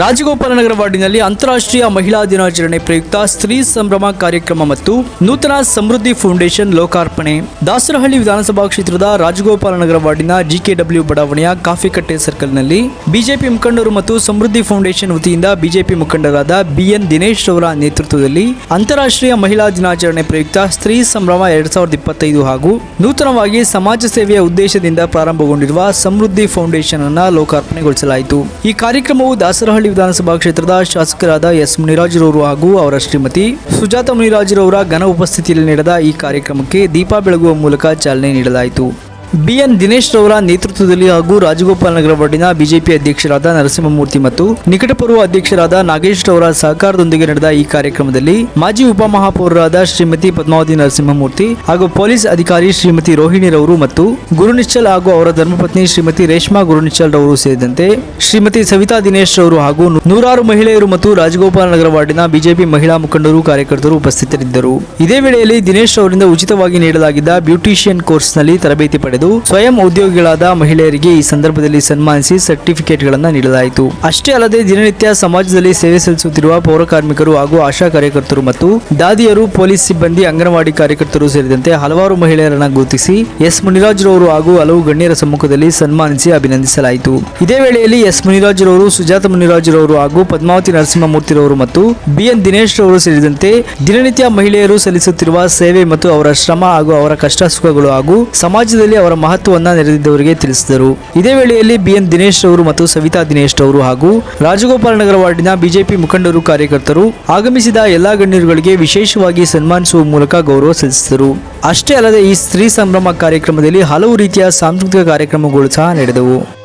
ರಾಜಗೋಪಾಲನಗರ ವಾರ್ಡಿನಲ್ಲಿ ಅಂತಾರಾಷ್ಟ್ರೀಯ ಮಹಿಳಾ ದಿನಾಚರಣೆ ಪ್ರಯುಕ್ತ ಸ್ತ್ರೀ ಸಂಭ್ರಮ ಕಾರ್ಯಕ್ರಮ ಮತ್ತು ನೂತನ ಸಮೃದ್ಧಿ ಫೌಂಡೇಶನ್ ಲೋಕಾರ್ಪಣೆ. ದಾಸರಹಳ್ಳಿ ವಿಧಾನಸಭಾ ಕ್ಷೇತ್ರದ ರಾಜಗೋಪಾಲನಗರ ವಾರ್ಡಿನ ಜಿಕೆಡಬ್ಲ್ಯೂ ಬಡಾವಣೆಯ ಕಾಫಿಕಟ್ಟೆ ಸರ್ಕಲ್ನಲ್ಲಿ ಬಿಜೆಪಿ ಮುಖಂಡರು ಮತ್ತು ಸಮೃದ್ಧಿ ಫೌಂಡೇಶನ್ ವತಿಯಿಂದ ಬಿಜೆಪಿ ಮುಖಂಡರಾದ ಬಿಎನ್ ದಿನೇಶ್ ಅವರ ನೇತೃತ್ವದಲ್ಲಿ ಅಂತಾರಾಷ್ಟ್ರೀಯ ಮಹಿಳಾ ದಿನಾಚರಣೆ ಪ್ರಯುಕ್ತ ಸ್ತ್ರೀ ಸಂಭ್ರಮ ಎರಡ್ ಸಾವಿರದ ಇಪ್ಪತ್ತೈದು ಹಾಗೂ ನೂತನವಾಗಿ ಸಮಾಜ ಸೇವೆಯ ಉದ್ದೇಶದಿಂದ ಪ್ರಾರಂಭಗೊಂಡಿರುವ ಸಮೃದ್ಧಿ ಫೌಂಡೇಶನ್ ಅನ್ನ ಲೋಕಾರ್ಪಣೆಗೊಳಿಸಲಾಯಿತು. ಈ ಕಾರ್ಯಕ್ರಮವು ದಾಸರಹಳ್ಳಿ ವಿಧಾನಸಭಾ ಕ್ಷೇತ್ರದ ಶಾಸಕರಾದ ಎಸ್ ಮುನಿರಾಜರವರು ಹಾಗೂ ಅವರ ಶ್ರೀಮತಿ ಸುಜಾತ ಮುನಿರಾಜರವರ ಘನ ಉಪಸ್ಥಿತಿಯಲ್ಲಿ ನಡೆದ ಈ ಕಾರ್ಯಕ್ರಮಕ್ಕೆ ದೀಪ ಬೆಳಗುವ ಮೂಲಕ ಚಾಲನೆ ನೀಡಲಾಯಿತು. ಬಿಎನ್ ದಿನೇಶ್ ರವರ ನೇತೃತ್ವದಲ್ಲಿ ಹಾಗೂ ರಾಜಗೋಪಾಲ್ ನಗರ ವಾರ್ಡಿನ ಬಿಜೆಪಿ ಅಧ್ಯಕ್ಷರಾದ ನರಸಿಂಹಮೂರ್ತಿ ಮತ್ತು ನಿಕಟಪೂರ್ವ ಅಧ್ಯಕ್ಷರಾದ ನಾಗೇಶ್ ರವರ ಸಹಕಾರದೊಂದಿಗೆ ನಡೆದ ಈ ಕಾರ್ಯಕ್ರಮದಲ್ಲಿ ಮಾಜಿ ಉಪಮಹಾಪೌರರಾದ ಶ್ರೀಮತಿ ಪದ್ಮಾವತಿ ನರಸಿಂಹಮೂರ್ತಿ ಹಾಗೂ ಪೊಲೀಸ್ ಅಧಿಕಾರಿ ಶ್ರೀಮತಿ ರೋಹಿಣಿ ರವರು ಮತ್ತು ಗುರುನಿಶ್ಚಲ್ ಹಾಗೂ ಅವರ ಧರ್ಮಪತ್ನಿ ಶ್ರೀಮತಿ ರೇಷ್ಮಾ ಗುರುನಿಶ್ಚಲ್ ರವರು ಸೇರಿದಂತೆ ಶ್ರೀಮತಿ ಸವಿತಾ ದಿನೇಶ್ ರವರು ಹಾಗೂ ನೂರಾರು ಮಹಿಳೆಯರು ಮತ್ತು ರಾಜಗೋಪಾಲ್ ನಗರ ವಾರ್ಡಿನ ಬಿಜೆಪಿ ಮಹಿಳಾ ಮುಖಂಡರು ಕಾರ್ಯಕರ್ತರು ಉಪಸ್ಥಿತರಿದ್ದರು. ಇದೇ ವೇಳೆಯಲ್ಲಿ ದಿನೇಶ್ ಅವರಿಂದ ಉಚಿತವಾಗಿ ನೀಡಲಾಗಿದ್ದ ಬ್ಯೂಟಿಷಿಯನ್ ಕೋರ್ಸ್ನಲ್ಲಿ ತರಬೇತಿ ಪಡೆದು ಸ್ವಯಂ ಉದ್ಯೋಗಿಗಳಾದ ಮಹಿಳೆಯರಿಗೆ ಈ ಸಂದರ್ಭದಲ್ಲಿ ಸನ್ಮಾನಿಸಿ ಸರ್ಟಿಫಿಕೇಟ್ಗಳನ್ನು ನೀಡಲಾಯಿತು. ಅಷ್ಟೇ ಅಲ್ಲದೆ ದಿನನಿತ್ಯ ಸಮಾಜದಲ್ಲಿ ಸೇವೆ ಸಲ್ಲಿಸುತ್ತಿರುವ ಪೌರ ಕಾರ್ಮಿಕರು ಹಾಗೂ ಆಶಾ ಕಾರ್ಯಕರ್ತರು ಮತ್ತು ದಾದಿಯರು, ಪೊಲೀಸ್ ಸಿಬ್ಬಂದಿ, ಅಂಗನವಾಡಿ ಕಾರ್ಯಕರ್ತರು ಸೇರಿದಂತೆ ಹಲವಾರು ಮಹಿಳೆಯರನ್ನ ಗುರುತಿಸಿ ಎಸ್ ಮುನಿರಾಜ್ರವರು ಹಾಗೂ ಹಲವು ಗಣ್ಯರ ಸಮ್ಮುಖದಲ್ಲಿ ಸನ್ಮಾನಿಸಿ ಅಭಿನಂದಿಸಲಾಯಿತು. ಇದೇ ವೇಳೆಯಲ್ಲಿ ಎಸ್ ಮುನಿರಾಜ್ರವರು, ಸುಜಾತ ಮುನಿರಾಜ್ರವರು ಹಾಗೂ ಪದ್ಮಾವತಿ ನರಸಿಂಹಮೂರ್ತಿರವರು ಮತ್ತು ಬಿಎನ್ ದಿನೇಶ್ ರವರು ಸೇರಿದಂತೆ ದಿನನಿತ್ಯ ಮಹಿಳೆಯರು ಸಲ್ಲಿಸುತ್ತಿರುವ ಸೇವೆ ಮತ್ತು ಅವರ ಶ್ರಮ ಹಾಗೂ ಅವರ ಕಷ್ಟ ಸುಖಗಳು ಹಾಗೂ ಸಮಾಜದಲ್ಲಿ ಅವರ ಮಹತ್ವವನ್ನ ನೆರೆದಿದ್ದವರಿಗೆ ತಿಳಿಸಿದರು. ಇದೇ ವೇಳೆಯಲ್ಲಿ ಬಿಎನ್ ದಿನೇಶ್ ರವರು ಮತ್ತು ಸವಿತಾ ದಿನೇಶ್ ರವರು ಹಾಗೂ ರಾಜಗೋಪಾಲನಗರ ವಾರ್ಡಿನ ಬಿಜೆಪಿ ಮುಖಂಡರು ಕಾರ್ಯಕರ್ತರು ಆಗಮಿಸಿದ ಎಲ್ಲಾ ಗಣ್ಯರುಗಳಿಗೆ ವಿಶೇಷವಾಗಿ ಸನ್ಮಾನಿಸುವ ಮೂಲಕ ಗೌರವ ಸಲ್ಲಿಸಿದರು. ಅಷ್ಟೇ ಅಲ್ಲದೆ ಈ ಸ್ತ್ರೀ ಸಂಭ್ರಮ ಕಾರ್ಯಕ್ರಮದಲ್ಲಿ ಹಲವು ರೀತಿಯ ಸಾಂಸ್ಕೃತಿಕ ಕಾರ್ಯಕ್ರಮಗಳು ಸಹ ನಡೆದವು.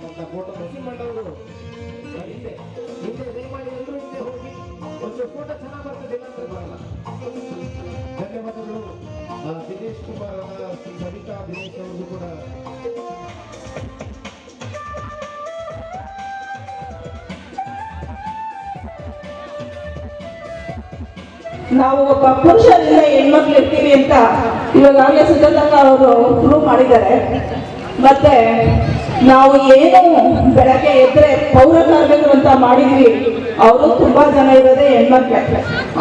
ಸನ್ಮಾನ ಫೋಟೋ ಮಂಡವರು ಹಿಂದೆ ಹಿಂದೆ ದಯಮಾಡಿ ಎಲ್ಲರೂ ಹಿಂದೆ ಹೋಗಿ ಒಂದು ಫೋಟೋ ಚೆನ್ನಾಗಿ ಬರ್ತದೆ ಇಲ್ಲ ಅಂದ್ರೆ ಬರಲ್ಲ ಧನ್ಯವಾದಗಳು. ದಿನೇಶ್ ಕುಮಾರ್ ಅವರ ಸವಿತಾ ದಿನೇಶ್ ಅವ್ರಿಗೂ ಕೂಡ. ನಾವು ಒಬ್ಬ ಪುರುಷರಿಂದ ಹೆಣ್ಮಕ್ಳು ಇರ್ತೀವಿ ಅಂತ ಇವಾಗಲೇ ಸುಜಾತಕ್ಕ ಅವರು ಪ್ರೂವ್ ಮಾಡಿದ್ದಾರೆ. ಮತ್ತೆ ನಾವು ಏನು ಬೆಳಗ್ಗೆ ಎದ್ರೆ ಪೌರ ಕಾರ್ಮಿಕರು ಅಂತ ಮಾಡಿದ್ವಿ. ಅವರು ತುಂಬಾ ಜನ ಇರೋದೇ ಹೆಣ್ಮಕ್ಳ.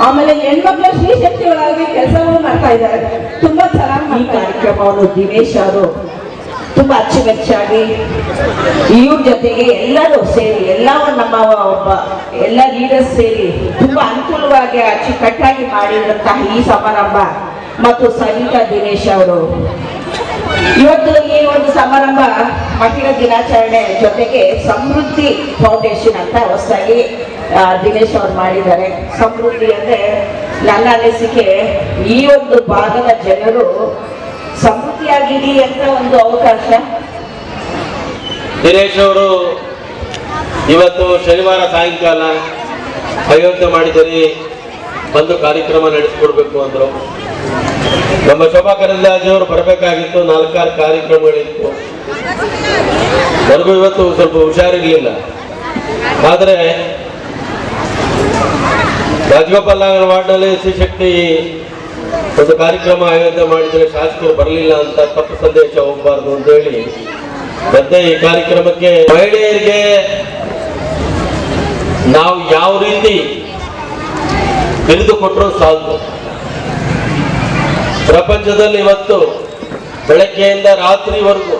ಆಮೇಲೆ ಹೆಣ್ಮಕ್ಳ ಶ್ರೀ ಶಕ್ತಿಗಳಾಗಿ ಕೆಲಸವನ್ನು ಮಾಡ್ತಾ ಇದ್ದಾರೆ. ತುಂಬಾ ಚೆನ್ನಾಗಿ ಈ ಕಾರ್ಯಕ್ರಮವನ್ನು ದಿನೇಶ್ ಅವರು ತುಂಬಾ ಅಚ್ಚುಮೆಚ್ಚಾಗಿ ಇವ್ರ ಜೊತೆಗೆ ಎಲ್ಲರೂ ಸೇರಿ ಎಲ್ಲ ನಮ್ಮ ಒಬ್ಬ ಎಲ್ಲ ಲೀಡರ್ಸ್ ಸೇರಿ ತುಂಬಾ ಅನುಕೂಲವಾಗಿ ಅಚ್ಚುಕಟ್ಟಾಗಿ ಮಾಡಿದಂತಹ ಈ ಸಮಾರಂಭ. ಮತ್ತು ಸವಿತಾ ದಿನೇಶ್ ಅವರು ಇವತ್ತು ಈ ಒಂದು ಸಮಾರಂಭ ಮಹಿಳಾ ದಿನಾಚರಣೆ ಜೊತೆಗೆ ಸಮೃದ್ಧಿ ಫೌಂಡೇಶನ್ ಅಂತ ಹೊಸದಾಗಿ ದಿನೇಶ್ ಅವರು ಮಾಡಿದ್ದಾರೆ. ಸಮೃದ್ಧಿ ಅಂದ್ರೆ ನನ್ನ ಅನಿಸಿಕೆ, ಈ ಒಂದು ಭಾಗದ ಜನರು ಸಮೃದ್ಧಿಯಾಗಿರಿ ಅಂತ ಒಂದು ಅವಕಾಶ. ದಿನೇಶ್ ಅವರು ಇವತ್ತು ಶನಿವಾರ ಸಾಯಂಕಾಲ ಅಯೋಧ್ಯೆ ಮಾಡಿದರೆ ಒಂದು ಕಾರ್ಯಕ್ರಮ ನಡೆಸ್ಕೊಡ್ಬೇಕು ಅಂದ್ರು. ನಮ್ಮ ಶೋಭಾ ಕರಂದ್ಲಾಜೆ ಅವರು ಬರಬೇಕಾಗಿತ್ತು, ನಾಲ್ಕಾರು ಕಾರ್ಯಕ್ರಮಗಳಿತ್ತು ನನಗೂ ಇವತ್ತು ಸ್ವಲ್ಪ ಹುಷಾರಿರ್ಲಿಲ್ಲ. ಆದರೆ, ರಾಜಗೋಪಾಲ ವಾರ್ಡ್ನಲ್ಲಿ ಶಕ್ತಿ ಒಂದು ಕಾರ್ಯಕ್ರಮ ಆಯೋಜನೆ ಮಾಡಿದರೆ ಶಾಸಕರು ಬರಲಿಲ್ಲ ಅಂತ ತಪ್ಪು ಸಂದೇಶ ಹೋಗಬಾರ್ದು ಅಂತ ಹೇಳಿ, ಮತ್ತೆ ಈ ಕಾರ್ಯಕ್ರಮಕ್ಕೆ ಮಹಿಳೆಯರಿಗೆ ನಾವು ಯಾವ ರೀತಿ ತಿಳಿದುಕೊಟ್ಟರು ಸಾಲದು ಪ್ರಪಂಚದಲ್ಲಿ ಇವತ್ತು ಬೆಳಗ್ಗೆಯಿಂದ ರಾತ್ರಿವರೆಗೂ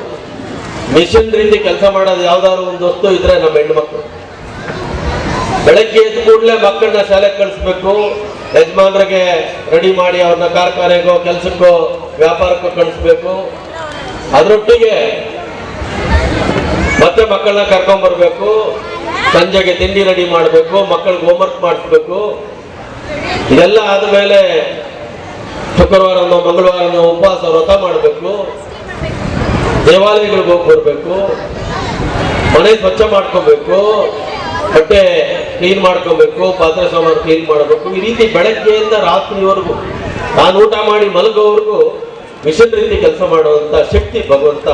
ಮಿಷನ್ ರೀತಿ ಕೆಲಸ ಮಾಡೋದು ಯಾವ್ದಾದ್ರು ಒಂದು ವಸ್ತು ಇದ್ರೆ ನಮ್ಮ ಹೆಣ್ಮಕ್ಳು. ಬೆಳಗ್ಗೆ ಎದ್ದ ಕೂಡಲೇ ಮಕ್ಕಳನ್ನ ಶಾಲೆಗೆ ಕಳಿಸ್ಬೇಕು. ಯಜಮಾನ್ರಿಗೆ ರೆಡಿ ಮಾಡಿ ಅವ್ರನ್ನ ಕಾರ್ಖಾನೆಗೋ, ಕೆಲಸಕ್ಕೋ, ವ್ಯಾಪಾರಕ್ಕೋ ಕಳಿಸ್ಬೇಕು. ಅದರೊಟ್ಟಿಗೆ ಮತ್ತೆ ಮಕ್ಕಳನ್ನ ಕರ್ಕೊಂಡ್ ಬರ್ಬೇಕು. ಸಂಜೆಗೆ ತಿಂಡಿ ರೆಡಿ ಮಾಡಬೇಕು. ಮಕ್ಕಳಿಗೆ ಹೋಮ್ವರ್ಕ್ ಮಾಡಿಸ್ಬೇಕು. ಇದೆಲ್ಲ ಆದಮೇಲೆ ಶುಕ್ರವಾರನೋ ಮಂಗಳವಾರನೋ ಉಪವಾಸ ವ್ರತ ಮಾಡಬೇಕು. ದೇವಾಲಯಗಳಿಗೆ ಹೋಗಿ ಬರಬೇಕು. ಮನೆ ಸ್ವಚ್ಛ ಮಾಡ್ಕೋಬೇಕು. ಬಟ್ಟೆ ಕ್ಲೀನ್ ಮಾಡ್ಕೋಬೇಕು. ಪಾತ್ರೆ ಸಾಮಾನು ಕ್ಲೀನ್ ಮಾಡಬೇಕು. ಈ ರೀತಿ ಬೆಳಗ್ಗೆಯಿಂದ ರಾತ್ರಿವರೆಗೂ ನಾನು ಊಟ ಮಾಡಿ ಮಲಗೋವರೆಗೂ ಮಿಷನ್ ರೀತಿ ಕೆಲಸ ಮಾಡುವಂತ ಶಕ್ತಿ ಭಗವಂತ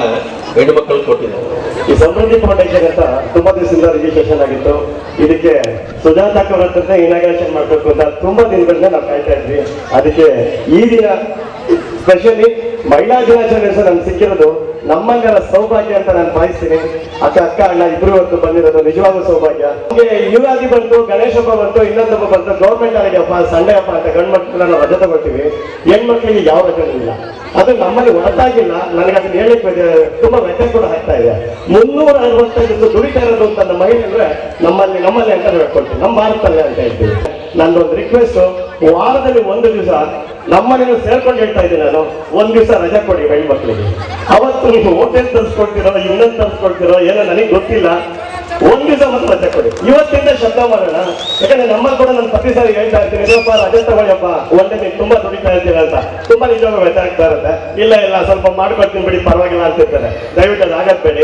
ಹೆಣ್ಣು ಮಕ್ಕಳು ಕೊಟ್ಟಿದ್ದಾರೆ. ಈ ಸಮೃದ್ಧಿ ಫೌಂಡೇಶನ್ ಅಂತ ತುಂಬಾ ದಿವಸದಿಂದ ರಿಜಿಸ್ಟ್ರೇಷನ್ ಆಗಿತ್ತು. ಇದಕ್ಕೆ ಸುಜಾತ ಅವರತ್ರ ಇನಾಗ್ರೇಷನ್ ಮಾಡಬೇಕು ಅಂತ ತುಂಬಾ ದಿನಗಳಿಂದ ನಾವು ಕಾಯ್ತಾ ಇದ್ವಿ. ಅದಕ್ಕೆ ಈ ದಿನ ಸ್ಪೆಷಲಿ ಮಹಿಳಾ ದಿನಾಚರಣೆ ಸಹ ನಮ್ಗೆ ಸಿಕ್ಕಿರೋದು ನಮ್ಮಂಗರ ಸೌಭಾಗ್ಯ ಅಂತ ನಾನು ಭಾವಿಸ್ತೀನಿ. ಅಕ್ಕ ಅಕ್ಕ, ಅಣ್ಣ ಇಬ್ರು ಇವತ್ತು ಬಂದಿರೋದು ನಿಜವಾದ ಸೌಭಾಗ್ಯ. ಯುಗಾದಿ ಬಂತು, ಗಣೇಶ ಹಬ್ಬ ಬಂತು ಇನ್ನೊಂದೊಬ್ಬ ಬಂತು ಗೌರ್ಮೆಂಟ್ ಅವರಿಗೆ ಹಬ್ಬ, ಸಂಡೆ ಹಬ್ಬ ಅಂತ ಗಂಡು ಮಕ್ಕಳನ್ನ ನಾವು ರಜೆ ತಗೊಳ್ತೀವಿ. ಹೆಣ್ಮಕ್ಳಿಗೆ ಯಾವ ರಜೆ ಇಲ್ಲ. ಅದು ನಮ್ಮಲ್ಲಿ ಹೊರತಾಗಿಲ್ಲ. ನನಗೆ ಅದನ್ನ ಹೇಳಿಕ್ಕೆ ತುಂಬಾ ವ್ಯತ್ಯಾಸ ಕೂಡ ಆಗ್ತಾ ಇದೆ. ಮುನ್ನೂರ ಅರವತ್ತೈದು ದುಡಿತಾ ಇರೋದು ಅಂತ ನಮ್ಮ ನಮ್ಮಲ್ಲಿ ನಮ್ಮಲ್ಲಿ ಅಂತ ಹೇಳ್ಕೊಳ್ತೀವಿ. ನಮ್ಮ ಭಾರತದಲ್ಲಿ ಅಂತ ಹೇಳ್ತೀವಿ. ನನ್ನೊಂದು ರಿಕ್ವೆಸ್ಟ್ ವಾರದಲ್ಲಿ ಒಂದು ದಿವಸ ನಮ್ಮನೆಯನ್ನು ಸೇರ್ಕೊಂಡು ಹೇಳ್ತಾ ಇದ್ದೀನಿ ನಾನು. ಒಂದ್ ದಿವಸ ರಜೆ ಕೊಡಿ ಹೆಣ್ಮಕ್ಳಿಗೆ. ಅವತ್ತು ನೀವು ಹೋಟೆಲ್ ತರಿಸ್ಕೊಳ್ತಿರೋ ಇನ್ನೊಂದು ತರಿಸ್ಕೊಳ್ತಿರೋ ಏನೋ ನನಗೆ ಗೊತ್ತಿಲ್ಲ. ಒಂದ್ ದಿವಸ ಮತ್ತೆ ರಜೆ ಕೊಡಿ. ಇವತ್ತಿಂದ ಶಬ್ದ ಮಾಡೋಣ. ಯಾಕಂದ್ರೆ ನಮ್ಮ ಕೂಡ ನನ್ನ ಪ್ರತಿ ಸಾರಿ ಹೇಳ್ತಾ ಇರ್ತೀನಿ ಇದಪ್ಪ ರಜೆ ತಗೊಳ್ಳಿಯಪ್ಪ. ಒಂದೇ ನೀವು ತುಂಬಾ ದುಡಿತಾ ಇರ್ತೀರ ಅಂತ. ತುಂಬಾ ನಿಜವಾಗ ವ್ಯಥ ಆಗ್ತಾ ಇರುತ್ತೆ. ಇಲ್ಲ ಇಲ್ಲ, ಸ್ವಲ್ಪ ಮಾಡ್ಕೊಳ್ತೀನಿ ಬಿಡಿ, ಪರವಾಗಿಲ್ಲ ಅಂತಿರ್ತಾರೆ. ದಯವಿಟ್ಟು ಅದು ಆಗದ್ ಬೇಡಿ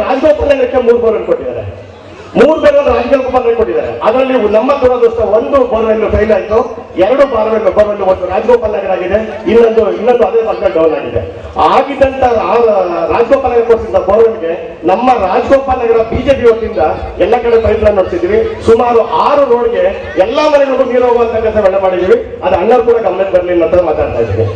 ರಾಜಗೋಪಾಲ್ ನಗರಕ್ಕೆ ಮೂರು ಬೋರ್ವೆಲ್ ಕೊಟ್ಟಿದ್ದಾರೆ. ಮೂರು ಬೇರೆ ರಾಜಗೋಪಾಲ್ ಕೊಟ್ಟಿದ್ದಾರೆ. ಅದರಲ್ಲಿ ನಮ್ಮ ದುರದೃಷ್ಟ ಒಂದು ಬೋರ್ವೆಲ್ ಫೈಲ್ ಆಯ್ತು. ಎರಡು ಪಾರ್ಲಿಮೆಂಟ್ ಬೋರ್ವೆಲ್ ಒಂದು ರಾಜಗೋಪಾಲ್ ನಗರ ಆಗಿದೆ, ಇನ್ನೊಂದು ಇನ್ನೊಂದು ಅದೇ ಪಕ್ಕ ಡೌನ್ ಆಗಿದೆ. ಆಗಿದ್ದಂತ ರಾಜಗೋಪಾಲ್ ನಗರ ಕೊಡಿಸಿದ ಬೋರ್ವೆಲ್ಗೆ ನಮ್ಮ ರಾಜಗೋಪಾಲ್ ನಗರ ಬಿಜೆಪಿ ವತಿಯಿಂದ ಎಲ್ಲ ಕಡೆ ಪೈಪ್ ಲೈನ್ ನೋಡ್ತಿದ್ವಿ ಸುಮಾರು ಆರು ರೋಡ್ಗೆ ಎಲ್ಲಾ ಮನೆಗಳಿಗೂ ನೀರು ಹೋಗುವಂತ ಕೆಲಸ ಮಾಡಿದೀವಿ ಅದು ಅಣ್ಣರು ಕೂಡ ಗಮನಕ್ಕೆ ಬರಲಿ ಅಂತ ಮಾತಾಡ್ತಾ ಇದ್ದೀವಿ.